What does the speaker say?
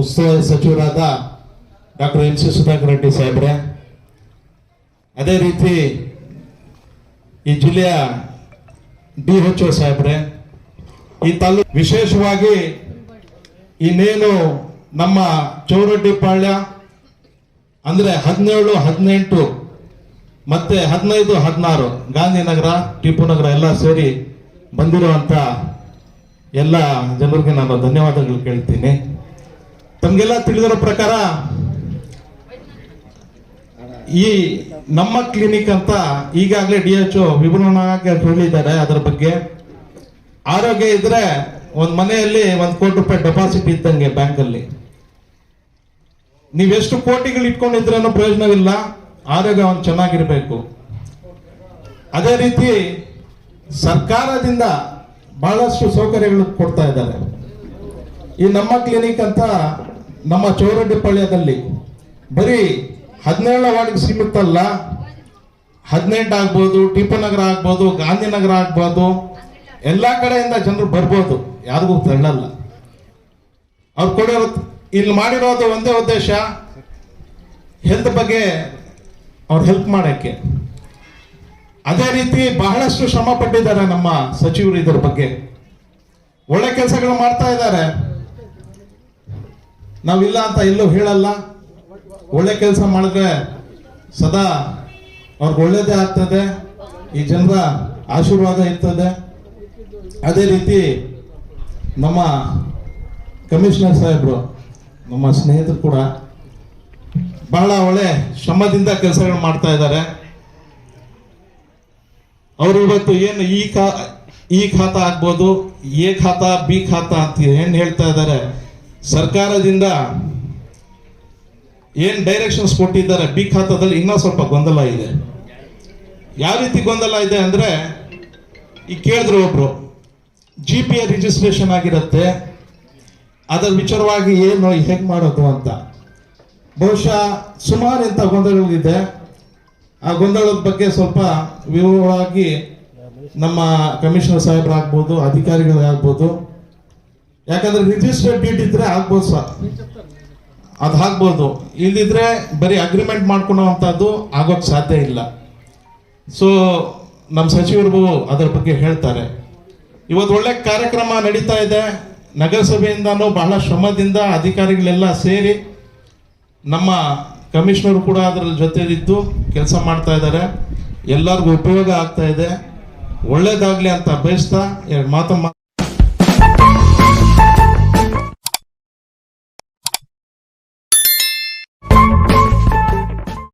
ಉಸ್ತುವಾರಿ ಸಚಿವರಾದ doctor N C Sudhakar Reddy ಸಾಹೇಬ್ರೆ, ಅದೇ ರೀತಿ ಈ ಜಿಲ್ಲೆಯ ಡಿ ಎಚ್ ಓ ಸಾಹೇಬ್ರೆ, ಈ ತಾಲೂಕು ವಿಶೇಷವಾಗಿ ಇನ್ನೇನು ನಮ್ಮ ಚೌರಡ್ಡಿ ಅಂದರೆ ಅಂದ್ರೆ ಹದಿನೇಳು, ಹದಿನೆಂಟು, ಮತ್ತು ಹದಿನೈದು, ಹದಿನಾರು, ಗಾಂಧಿನಗರ, ಟಿಪ್ಪು ನಗರ ಎಲ್ಲ ಸೇರಿ ಬಂದಿರುವಂಥ ಎಲ್ಲ ಜನರಿಗೆ ನಾನು ಧನ್ಯವಾದಗಳು ಕೇಳ್ತೀನಿ. ತಮಗೆಲ್ಲ ತಿಳಿದಿರೋ ಪ್ರಕಾರ ಈ ನಮ್ಮ ಕ್ಲಿನಿಕ್ ಅಂತ ಈಗಾಗಲೇ ಡಿ ಎಚ್ ವಿವರಣಾಗಿ ಹೇಳಿದ್ದಾರೆ ಅದರ ಬಗ್ಗೆ. ಆರೋಗ್ಯ ಇದ್ರೆ ಒಂದ್ ಮನೆಯಲ್ಲಿ ಒಂದ್ ಕೋಟಿ ರೂಪಾಯಿ ಡೆಪಾಸಿಟ್ ಇದ್ದಂಗೆ ಬ್ಯಾಂಕಲ್ಲಿ ನೀವೆಷ್ಟು ಕೋಟಿಗಳು ಇಟ್ಕೊಂಡಿದ್ರೇನು ಪ್ರಯೋಜನವಿಲ್ಲ, ಆರೋಗ್ಯ ಒಂದು ಚೆನ್ನಾಗಿರ್ಬೇಕು. ಅದೇ ರೀತಿ ಸರ್ಕಾರದಿಂದ ಬಹಳಷ್ಟು ಸೌಕರ್ಯಗಳು ಕೊಡ್ತಾ ಇದ್ದಾರೆ. ಈ ನಮ್ಮ ಕ್ಲಿನಿಕ್ ಅಂತ ನಮ್ಮ ಚೌರಡ್ಡಿಪಾಳ್ಯದಲ್ಲಿ ಬರೀ ಹದಿನೇಳನೇ ವಾರ್ಡ್ಗೆ ಸೀಮಿತ ಅಲ್ಲ, ಹದಿನೆಂಟು ಆಗ್ಬೋದು ಟಿಪ್ಪನಗರ ಆಗ್ಬೋದು ಗಾಂಧಿನಗರ ಆಗ್ಬೋದು, ಎಲ್ಲ ಕಡೆಯಿಂದ ಜನರು ಬರ್ಬೋದು, ಯಾರಿಗೂ ತಳ್ಳಲ್ಲ. ಅವ್ರು ಕೊಡಿರೋ ಇಲ್ಲಿ ಮಾಡಿರೋದು ಒಂದೇ ಉದ್ದೇಶ, ಹೆಲ್ತ್ ಬಗ್ಗೆ ಅವ್ರು ಹೆಲ್ಪ್ ಮಾಡೋಕ್ಕೆ. ಅದೇ ರೀತಿ ಬಹಳಷ್ಟು ಶ್ರಮ ಪಟ್ಟಿದ್ದಾರೆ ನಮ್ಮ ಸಚಿವರು ಇದರ ಬಗ್ಗೆ. ಒಳ್ಳೆ ಕೆಲಸಗಳು ಮಾಡ್ತಾ ಇದ್ದಾರೆ. ನಾವಿಲ್ಲ ಅಂತ ಎಲ್ಲೂ ಹೇಳಲ್ಲ. ಒಳ್ಳೆ ಕೆಲಸ ಮಾಡಿದ್ರೆ ಸದಾ ಅವ್ರಿಗೆ ಒಳ್ಳೇದೇ ಆಗ್ತದೆ. ಈ ಜನರ ಆಶೀರ್ವಾದ ಇರ್ತದೆ. ಅದೇ ರೀತಿ ನಮ್ಮ ಕಮಿಷನರ್ ಸಾಹೇಬರು, ನಮ್ಮ ಸ್ನೇಹಿತರು ಕೂಡ ಬಹಳ ಒಳ್ಳೆ ಶ್ರಮದಿಂದ ಕೆಲಸಗಳು ಮಾಡ್ತಾ ಇದ್ದಾರೆ. ಅವರು ಇವತ್ತು ಏನು ಈ ಈ ಖಾತಾ ಆಗ್ಬೋದು, ಎ ಖಾತಾ, ಬಿ ಖಾತಾ ಅಂತ ಏನು ಹೇಳ್ತಾ ಇದ್ದಾರೆ ಸರ್ಕಾರದಿಂದ ಏನು ಡೈರೆಕ್ಷನ್ಸ್ ಕೊಟ್ಟಿದ್ದಾರೆ? ಬಿ ಖಾತಾದಲ್ಲಿ ಇನ್ನೂ ಸ್ವಲ್ಪ ಗೊಂದಲ ಇದೆ. ಯಾವ ರೀತಿ ಗೊಂದಲ ಇದೆ ಅಂದ್ರೆ ಈಗ ಕೇಳಿದ್ರು ಒಬ್ರು ಜಿ ಪಿ ರಿಜಿಸ್ಟ್ರೇಷನ್ ಆಗಿರುತ್ತೆ, ಅದರ ವಿಚಾರವಾಗಿ ಏನು, ಹೇಗೆ ಮಾಡೋದು ಅಂತ. ಬಹುಶಃ ಸುಮಾರು ಇಂಥ ಗೊಂದಲಗಳಿದೆ. ಆ ಗೊಂದಲದ ಬಗ್ಗೆ ಸ್ವಲ್ಪ ವಿವರವಾಗಿ ನಮ್ಮ ಕಮಿಷನರ್ ಸಾಹೇಬರಾಗ್ಬೋದು, ಅಧಿಕಾರಿಗಳಾಗ್ಬೋದು ಯಾಕಂದ್ರೆ ರಿಜಿಸ್ಟರ್ಡ್ ಡೀಟ್ ಇದ್ರೆ ಆಗ್ಬೋದು ಸರ್ ಅದು ಆಗ್ಬೋದು ಇಲ್ದಿದ್ರೆ ಬರೀ ಅಗ್ರಿಮೆಂಟ್ ಮಾಡ್ಕೊಳ್ಳೋವಂಥದ್ದು ಆಗೋಕ್ ಸಾಧ್ಯ ಇಲ್ಲ. ಸೊ ನಮ್ಮ ಸಚಿವರು ಅದರ ಬಗ್ಗೆ ಹೇಳ್ತಾರೆ. ಇವತ್ತು ಒಳ್ಳೆ ಕಾರ್ಯಕ್ರಮ ನಡೀತಾ ಇದೆ. ನಗರಸಭೆಯಿಂದನೂ ಬಹಳ ಶ್ರಮದಿಂದ ಅಧಿಕಾರಿಗಳೆಲ್ಲ ಸೇರಿ ನಮ್ಮ ಕಮಿಷನರ್ ಕೂಡ ಅದರ ಜೊತೆಲಿದ್ದು ಕೆಲಸ ಮಾಡ್ತಾ ಇದ್ದಾರೆ. ಎಲ್ಲರಿಗೂ ಉಪಯೋಗ ಆಗ್ತಾ ಇದೆ. ಒಳ್ಳೇದಾಗಲಿ ಅಂತ ಬಯಸ್ತಾ ಎರಡು ಮಾತು